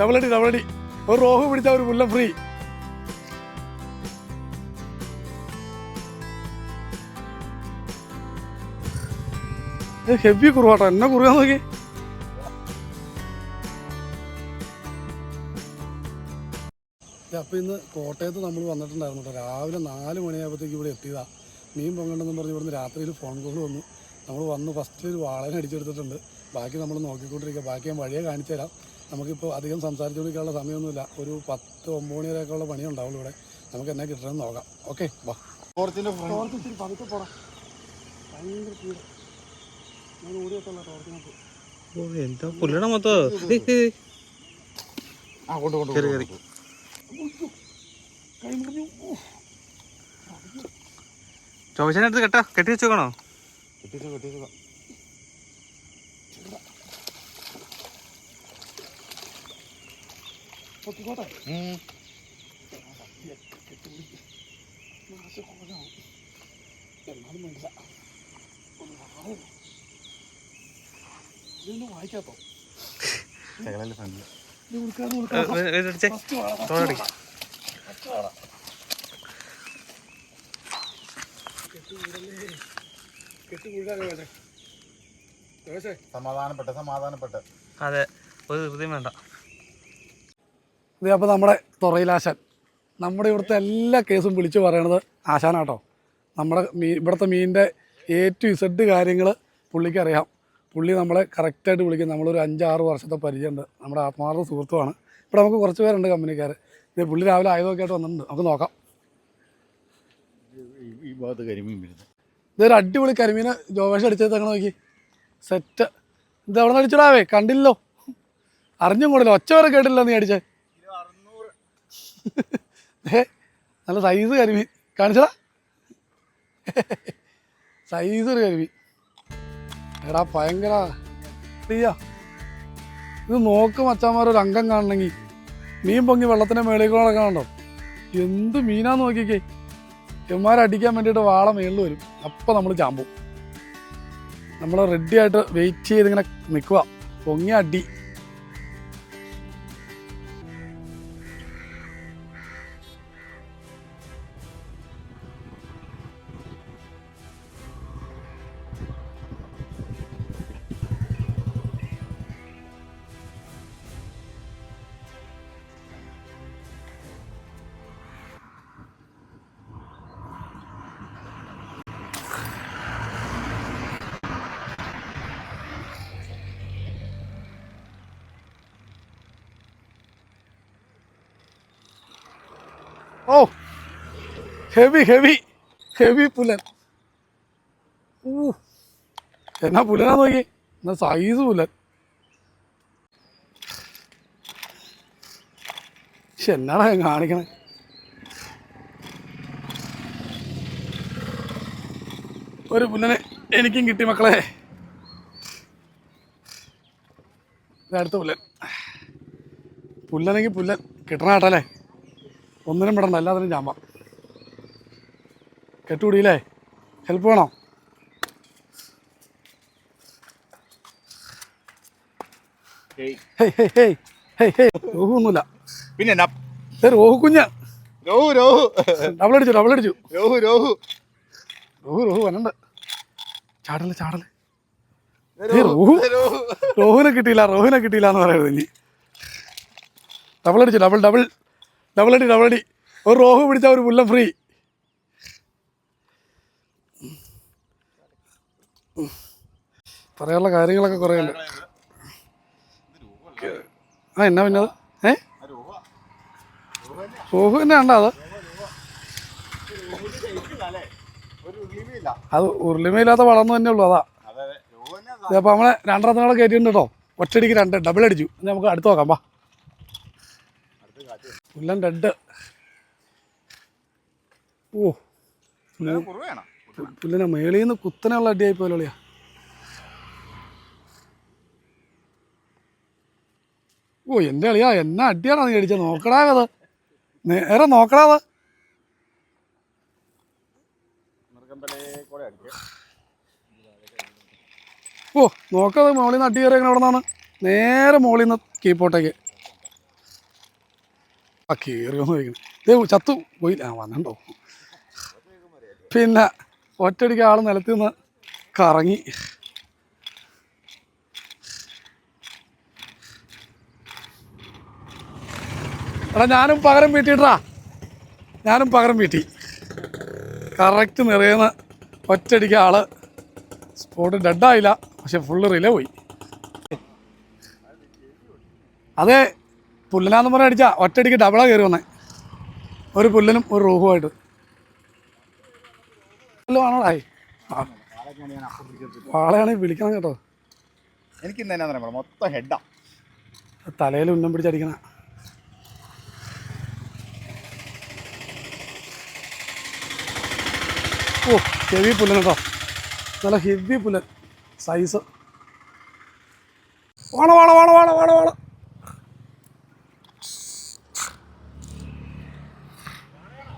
ഡബിളടി തവളടി. ഒരു റോഹ് പിടിച്ച ഒരു മുല്ല ഫ്രീ ഹെവി കുറുവാട്ടോ. എന്നെ കുറുകാൻ നോക്കി. അപ്പൊ ഇന്ന് കോട്ടയത്ത് നമ്മൾ വന്നിട്ടുണ്ടായിരുന്നു കേട്ടോ. രാവിലെ നാല് മണിയാകുമ്പോഴത്തേക്ക് ഇവിടെ എത്തിയതാ. മീൻ പൊങ്ങണ്ടെന്ന് പറഞ്ഞ് ഇവിടുന്ന് രാത്രിയിൽ ഫോൺ കോൾ വന്നു. നമ്മൾ വന്ന് ഫസ്റ്റ് ഒരു വാളനെ അടിച്ചെടുത്തിട്ടുണ്ട്. ബാക്കി നമ്മൾ നോക്കിക്കൊണ്ടിരിക്കുക ബാക്കി ഞാൻ വഴിയെ കാണിച്ചു തരാം നമുക്കിപ്പോൾ അധികം സംസാരിച്ചുകൊണ്ടിരിക്കാനുള്ള സമയമൊന്നുമില്ല. ഒരു പത്ത് ഒമ്പത് മണി വരെയൊക്കെയുള്ള പണി ഉണ്ടാവുള്ളൂ ഇവിടെ. നമുക്ക് എന്നാ കിട്ടണമെന്ന് നോക്കാം. ഓക്കെ വാ. ടോർച്ചിന്റെ ഫ്രണ്ട് ടോർച്ച് പതുക്കെ പോടാ. ഭയങ്കര ചൂട് ഞാൻ ഓടിയത്തുള്ള ടോർച്ചിനകത്ത് ഓ എന്താ പുല്ലട മൊത്തം ആ കൊണ്ട് കൊണ്ട് കേറി, കേറി. കൈ മുറിഞ്ഞു ഓ, ചോദിച്ചതിന്റെ അടുത്ത് കെട്ടാ. കെട്ടി വെച്ചോക്കണോ? കെട്ടിച്ചോ കെട്ടിച്ചോ പൊക്കിക്കോട്ടെ ഉം. നാശകോലമാണ് എന്നാലും വേണ്ടില്ല ഒന്ന് മാറ്. ഇതൊന്നും വായിക്കാത്തോ ശകലല്ലേ ഫ്രണ്ടിൽ ഇത് ഉൾക്കാതെ ഉൾക്കാതെ അടിച്ചേ ഫസ്റ്റ് വേണം തോടടി ഫസ്റ്റ് വേണം കെട്ടി വീടല്ലേ കെട്ടി വീടാൻ വേണ്ടേ ദേശേ സമാധാനപ്പെട്ട് സമാധാനപ്പെട്ട്. അതെ ഒരു ഹൃദയം വേണ്ട. ഇത് അപ്പോൾ നമ്മുടെ തുറയിലാശാൻ നമ്മുടെ ഇവിടുത്തെ എല്ലാ കേസും വിളിച്ചു പറയണത് ആശാനാട്ടോ. നമ്മുടെ മീൻ ഇവിടുത്തെ മീനിന്റെ എ ടു ഇസഡ് കാര്യങ്ങൾ പുള്ളിക്ക് അറിയാം. പുള്ളി നമ്മളെ കറക്റ്റായിട്ട് വിളിക്കും നമ്മളൊരു അഞ്ചാറ് വർഷത്തെ പരിചയമുണ്ട്. നമ്മുടെ ആത്മാർത്ഥ സുഹൃത്തുമാണ് ഇവിടെ നമുക്ക് കുറച്ച് പേരുണ്ട് കമ്പനിക്കാർ ഇത് പുള്ളി രാവിലെ ആയതൊക്കെ ആയിട്ട് വന്നിട്ടുണ്ട്. നമുക്ക് നോക്കാം. ഈ- ഭാഗത്ത് കരിമീൻ വരുന്നത് ഇതൊരു അടിപൊളി കരിമീനെ ജോവേഷ അടിച്ചത് അങ്ങനെ നോക്കി? സെറ്റ് ഇത് അവിടെ നിന്ന് അടിച്ചിടാവേ. കണ്ടില്ലോ അറിഞ്ഞും കൂടില്ല ഒച്ച വരെ കേട്ടില്ല നീ അടിച്ചേ. നല്ല സൈസ് കരുവി. കാണിച്ചടാ സൈസ് ഒരു കരുവി. എടാ ഭയങ്കര ഇത് നോക്ക് മച്ചാമാർ ഒരു അംഗം കാണണമെങ്കിൽ. മീൻ പൊങ്ങി വെള്ളത്തിന്റെ മേളിൽ കൂടെ നടക്കണുണ്ടോ? എന്ത് മീനാന്ന് നോക്കിക്കേ. ഇവന്മാരെ അടിക്കാൻ വേണ്ടിയിട്ട് വാള മേളിൽ വരും. അപ്പം നമ്മൾ ചാമ്പും നമ്മൾ റെഡി ആയിട്ട് വെയിറ്റ് ചെയ്ത് ഇങ്ങനെ നിൽക്കുക പൊങ്ങി അടി. ഓ ഹെവി ഹെവി ഹെവി പുലൻ. ഊ എന്നാ പുലനാ നോക്കി? എന്നാ സൈസ് പുലൻ. പക്ഷെ എന്നാടാ കാണിക്കണേ? ഒരു പുല്ലനെ എനിക്കും കിട്ടി മക്കളെ. അടുത്ത പുല്ലൻ പുല്ലനെങ്കിൽ പുല്ലൻ കിട്ടണ കേട്ടല്ലേ? ഒന്നിനും വിടണ്ട എല്ലാത്തിനും ഞാൻ കെട്ടുപിടിയില്ലേ? ഹെൽപ്പ് വേണോ? ഒന്നുമില്ല പിന്നെ രോഹു കുഞ്ഞ. രോഹു രോഹു. ഡബിൾ അടിച്ചു ഡബിൾ അടിച്ചു. രോഹു രോഹു. രോഹു രോഹു വരണ്ട. ചാടൽ ചാടൽ. രോഹു. രോഹു. കിട്ടിയില്ല രോഹുവിനെ കിട്ടിയില്ല എന്ന് പറയുന്നത് ഇനി. ഡബിൾ അടിച്ചു ഡബിൾ ഡബിൾ ഡബിൾ അടി ഒരു റോഹു പിടിച്ച ഒരു പുല്ലം ഫ്രീ പറയാനുള്ള കാര്യങ്ങളൊക്കെ കുറേ ഉണ്ട്. ആ എന്നാ പിന്നെ അത്? ഏ? റോഹു തന്നെ ഉണ്ടോ അത്. അത് ഉരുളിമയില്ലാത്ത വളർന്നു തന്നെ ഉള്ളൂ അതാ. അപ്പോൾ നമ്മളെ രണ്ടെണ്ണത്തിനാളെ കയറ്റിയിട്ടുണ്ട് കേട്ടോ. ഒറ്റടിക്ക് രണ്ട് ഡബിൾ അടിച്ചു. നമുക്ക് അടുത്ത് നോക്കാം വാ. പുല്ലൻ ഡെഡ് ഓ പുല്ലിനെ മേളിൽ നിന്ന് കുത്തനെയുള്ള അടിയായി പോലെയാ ഓ എന്റെ അളിയാ എന്നാ അടിയാണോ നീ അടിച്ചത് നോക്കടാകത് നേരെ നോക്കടാ അത്. കൂടെ അടിക്കുക ഓ നോക്കാതെ മോളിന്ന് നിന്ന് അടി കയറി അവിടെ നിന്നാണ് നേരെ മോളിന്ന് നിന്ന് കീപ്പോട്ടേക്ക്. ആ ദേ ചത്തു. പോയില്ല ആ വന്നിട്ടുണ്ടോ? പിന്നെ ഒറ്റയടിക്ക് ആൾ നിലത്ത് നിന്ന് കറങ്ങി. എടാ ഞാനും പകരം വീട്ടിട്ടാ ഞാനും പകരം വീട്ടി. കറക്റ്റ് നിറയുന്ന ഒറ്റയടിക്ക് ആൾ സ്പോട്ട് ഡെഡായില്ല. പക്ഷെ ഫുള്ള് റിലേ പോയി. അതെ പുല്ലനാന്ന് പറഞ്ഞ അടിച്ചാൽ ഒറ്റയടിക്ക് ഡബിളാ കയറി വന്നേ. ഒരു പുല്ലനും ഒരു റൂഹുമായിട്ട്. ആണോടായി വാളയാണെങ്കിൽ വിളിക്കണം കേട്ടോ. എനിക്ക് ഇന്ന് എന്നാ പറയാം മൊത്തം ഹെഡാ തലയിൽ ഉന്നം പിടിച്ചടിക്കണ ഓ ഹെവി പുല്ലൻ കേട്ടോ. നല്ല ഹെവി പുല്ലൻ സൈസ് വാള വാണ വാണ വാണ വാണ വാണ.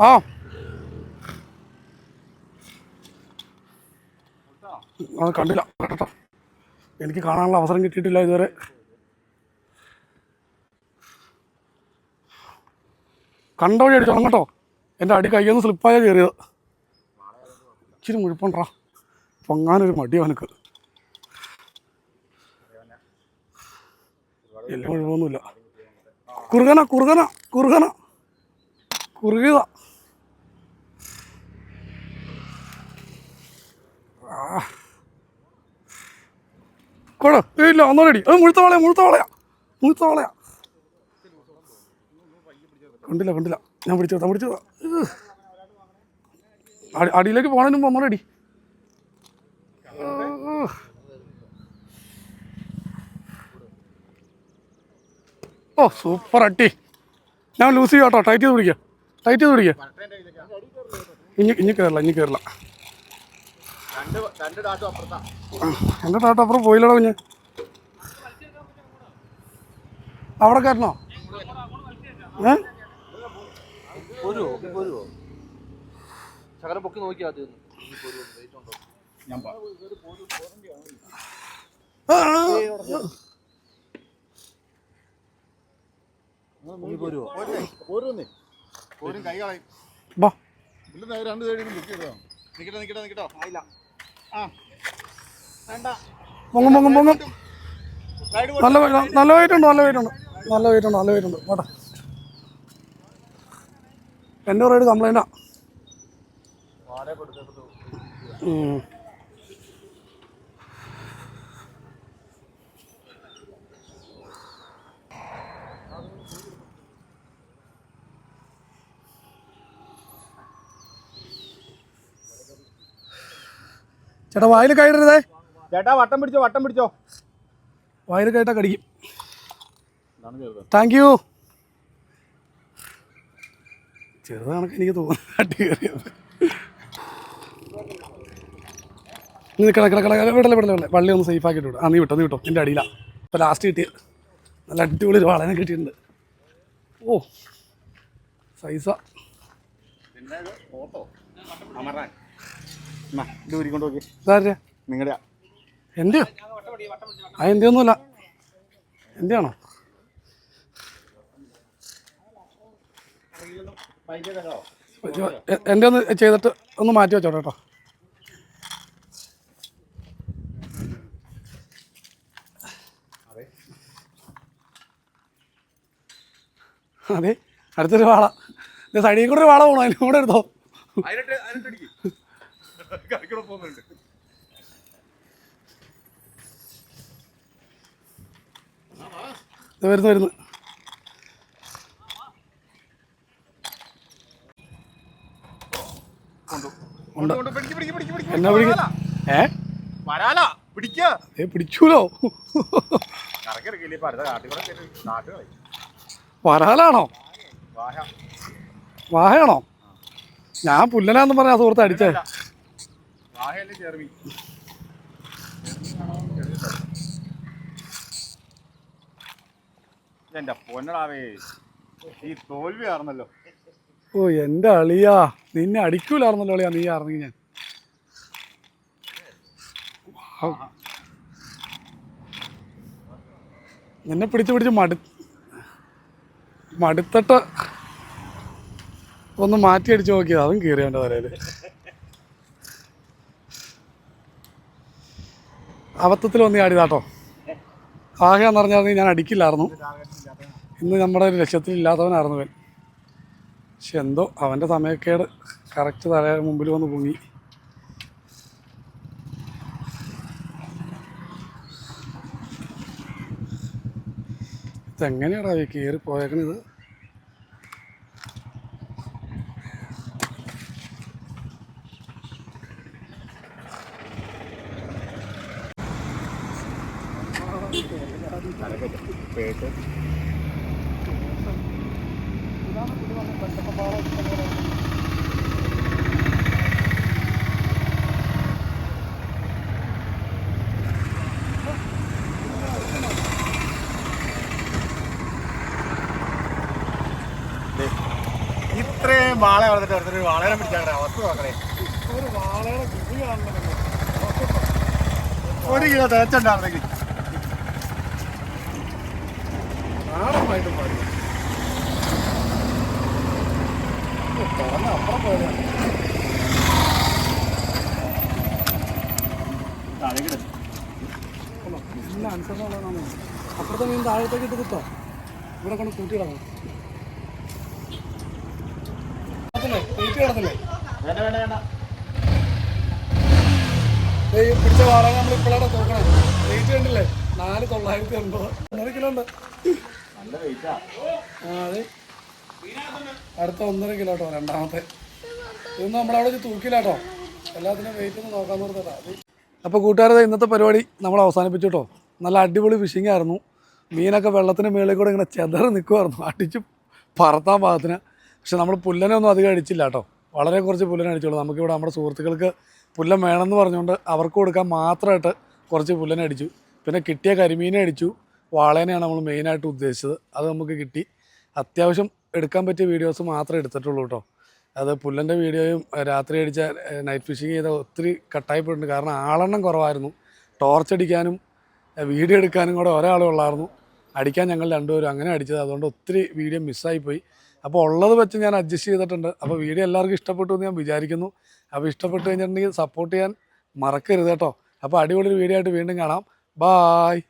ആ. അത് കണ്ടില്ല. കേട്ടോ എനിക്ക് കാണാനുള്ള അവസരം കിട്ടിയിട്ടില്ല ഇതുവരെ. കണ്ടോ വഴി അടിച്ചോളാം കേട്ടോ എന്റെ അടി കയ്യൊന്ന് സ്ലിപ്പായ കയറിയത്. ഇച്ചിരി മുഴുപ്പണ്ടാ പൊങ്ങാനൊരു മടി അവനക്ക്. എല്ലാം മുഴുവൊന്നുമില്ല. കുറുകന കുറുകന കുറുകന. കുറുകിയത കൊട ഇല്ല ഒന്നോടി അത് മുഴുത്ത വളയാ മുഴുത്ത വളയാ മുഴുത്ത വളയാ. കണ്ടില്ല കണ്ടില്ല. ഞാൻ പിടിച്ചു ഞാൻ പിടിച്ചോ അടി- അടിയിലേക്ക് പോകണതിന് മുമ്പ് ഒന്നോടി ഓ സൂപ്പർ അട്ടി. ഞാൻ ലൂസ് ചെയ്യാം കേട്ടോ ടൈറ്റ് ചെയ്ത് പിടിക്കുക ടൈറ്റ് ചെയ്ത് പിടിക്കുക ഇനി ഇനി കയറില്ല ഇനി കയറില്ല രണ്ട് രണ്ട് അപ്പുറം പോയില്ലടോ കുഞ്ഞ്. അവിടെ കയറണോ ഏ? പൊക്കി നോക്കിയാ അത് ഞാൻ പോ- ആ, ആ. പോരുന്നേ, പോരുന്നേ. പോരും കൈ കളയും. ബാ. ഇല്ല രണ്ട് സൈഡിൽ ബുക്ക് ചെയ്തോ നിക്കട്ടെ നിക്കട്ടെ നിക്കട്ടോ. ആയില്ല. ആ. വേണ്ട. പൊങ്ങും പൊങ്ങും പൊങ്ങും. സൈഡ് നല്ല നല്ല നല്ല വെയിറ്റ് ഉണ്ട് നല്ല വെയിറ്റ് ഉണ്ട്. നല്ല വെയിറ്റ് ഉണ്ട് പോട്ടെ എന്റെ റൈഡ് കംപ്ലൈന്റാ ചേട്ടാ വായിൽ കയറരുതേ. ചേട്ടാ വട്ടം പിടിച്ചോ വട്ടം പിടിച്ചോ. വായിൽ കയറ്റാ കടിക്കും. താങ്ക് യു ചെറുതാണൊക്കെ എനിക്ക് തോന്നുന്നു അടി കയറിയത്. നീ കിട കിട കിട വിടല വിടല വിടല്ലേ വള്ളി ഒന്ന് സേഫ് ആക്കിയിട്ട് വിടും. ആ നീ വിട്ടോ നീ വിട്ടോ. എന്റെ അടിയിലാ. ഇപ്പോൾ ലാസ്റ്റ് കിട്ടിയത് നല്ല അടിപൊളി ഒരു വളനെ കിട്ടിയിട്ടുണ്ട്. ഓ സൈസ ഫോട്ടോ അമറാൻ നോക്കി. നിങ്ങളുടെ എന്റെയോ ആ എന്റെ ഒന്നുമല്ല എന്റെ ആണോ എ- എന്റെ ഒന്ന് ചെയ്തിട്ട് ഒന്ന് മാറ്റി വെച്ചോ കേട്ടോ. അതെ അടുത്തൊരു വാള. സൈഡിൽ കൂടെ ഒരു വാള പോകണം അതിനും കൂടെ എടുത്തോ? കറിക്കൂടെ പോകുന്നുണ്ട്. വരുന്നു വരുന്നു. എന്നാ പിടിക്ക? ഏ? വരാല. പിടിക്ക. ഏ പിടിച്ചൂലോ? വരാലാണോ? വാഹ വാഹയാണോ ഞാൻ പുല്ലനാന്ന് പറഞ്ഞ സുഹൃത്ത് അടിച്ചേ. വാഹയല്ലേ ചെറുമി എന്റെ പൊന്നടാവേ ഈ തോൽവി ആർന്നല്ലോ. ഓ എന്റെ അളിയാ നിന്നെ അടിക്കൂലാർന്നല്ലോ അളിയാ നീ ആയിരുന്നെങ്കിൽ ഞാൻ. എന്നെ പിടിച്ച് പിടിച്ച് മടു മടുത്തട്ട ഒന്ന് മാറ്റി അടിച്ചു നോക്കിയത് അതും കീറി വരല്ലേ അബദ്ധത്തിൽ വന്ന് ചാടിയതാട്ടോ ആകെന്ന് പറഞ്ഞാൽ ഞാൻ അടിക്കില്ലായിരുന്നു. ഇന്ന് നമ്മുടെ ഒരു ലക്ഷ്യത്തിലില്ലാത്തവനായിരുന്നു ഇവൻ. പക്ഷെ എന്തോ അവന്റെ സമയക്കേട് കറക്റ്റ് തല മുമ്പിൽ വന്ന് പൊങ്ങി. ഇതെങ്ങനെയാടാ കയറി പോയേക്കണത് ഇത്രയും വാള വളർന്നിട്ട് ഒരുത്തൊരു വാളേനെ പിടിച്ചാൽ അവസ്ഥ നോക്കണേ. ഒരു വാളയുടെ ഒരു കിലോ തേച്ചുണ്ടായിരുന്നെങ്കിൽ നാടമായിട്ടും പാടില്ല. തുറന്ന അപ്പുറം പോയതാണ് നല്ല അനുസരണമുള്ളതാണ് അപ്പുറത്തെ മീൻ താഴത്തേക്ക് ഇട്ട് കുത്തോ. ഇവിടെ കൊണ്ട് കൂട്ടിയിടണം ഏയ് പിടിച്ച വാറാൻ നമ്മൾ ഇപ്പോഴാണ് നോക്കണം റേറ്റ് കണ്ടില്ലേ? നാല് തൊള്ളായിരത്തി എൺപത് ഒന്നര കിലോ ഉണ്ട് അടുത്ത ഒന്നര കിലോ കേട്ടോ രണ്ടാമത്തെ. ഇതൊന്നും നമ്മളവിടെ വെച്ച് തൂക്കില്ലാട്ടോ എല്ലാത്തിനും വെയിറ്റ് ഒന്ന് നോക്കാൻ നിർത്തട്ടാ അപ്പോൾ കൂട്ടുകാരത് ഇന്നത്തെ പരിപാടി നമ്മൾ അവസാനിപ്പിച്ചു കേട്ടോ. നല്ല അടിപൊളി ഫിഷിംഗ് ആയിരുന്നു. മീനൊക്കെ വെള്ളത്തിന് മുകളിൽ കൂടെ ഇങ്ങനെ ചെതറി നിൽക്കുമായിരുന്നു അടിച്ച് പറത്താൻ പാകത്തിന്. പക്ഷെ നമ്മൾ പുല്ലനെ ഒന്നും അധികം അടിച്ചില്ല കേട്ടോ. വളരെ കുറച്ച് പുല്ലനെ അടിച്ചുള്ളൂ. നമുക്കിവിടെ നമ്മുടെ സുഹൃത്തുക്കൾക്ക് പുല്ലൻ വേണമെന്ന് പറഞ്ഞുകൊണ്ട് അവർക്ക് കൊടുക്കാൻ മാത്രമായിട്ട് കുറച്ച് പുല്ലനെ അടിച്ചു. പിന്നെ കിട്ടിയ കരിമീനെ അടിച്ചു. വാളേനെയാണ് നമ്മൾ മെയിനായിട്ട് ഉദ്ദേശിച്ചത്. അത് നമുക്ക് കിട്ടി. അത്യാവശ്യം എടുക്കാൻ പറ്റിയ വീഡിയോസ് മാത്രമേ എടുത്തിട്ടുള്ളൂ കേട്ടോ അത് പുല്ലന്റെ വീഡിയോയും രാത്രി അടിച്ച നൈറ്റ് ഫിഷിങ് ചെയ്ത ഒത്തിരി കട്ടായിപ്പോയിട്ടുണ്ട്. കാരണം ആളെണ്ണം കുറവായിരുന്നു. ടോർച്ച് അടിക്കാനും വീഡിയോ എടുക്കാനും കൂടെ ഒരാളേ ഉള്ളായിരുന്നു. അടിക്കാൻ ഞങ്ങൾ രണ്ടുപേരും അങ്ങനെ അടിച്ചത്. അതുകൊണ്ട് ഒത്തിരി വീഡിയോ മിസ്സായിപ്പോയി അപ്പോൾ ഉള്ളത് വെച്ച് ഞാൻ അഡ്ജസ്റ്റ് ചെയ്തിട്ടുണ്ട്. അപ്പോൾ വീഡിയോ എല്ലാവർക്കും ഇഷ്ടപ്പെട്ടു എന്ന് ഞാൻ വിചാരിക്കുന്നു. അപ്പോൾ ഇഷ്ടപ്പെട്ട് കഴിഞ്ഞിട്ടുണ്ടെങ്കിൽ സപ്പോർട്ട് ചെയ്യാൻ മറക്കരുത് കേട്ടോ അപ്പോൾ അടിപൊളി വീഡിയോ ആയിട്ട് വീണ്ടും കാണാം. ബായ്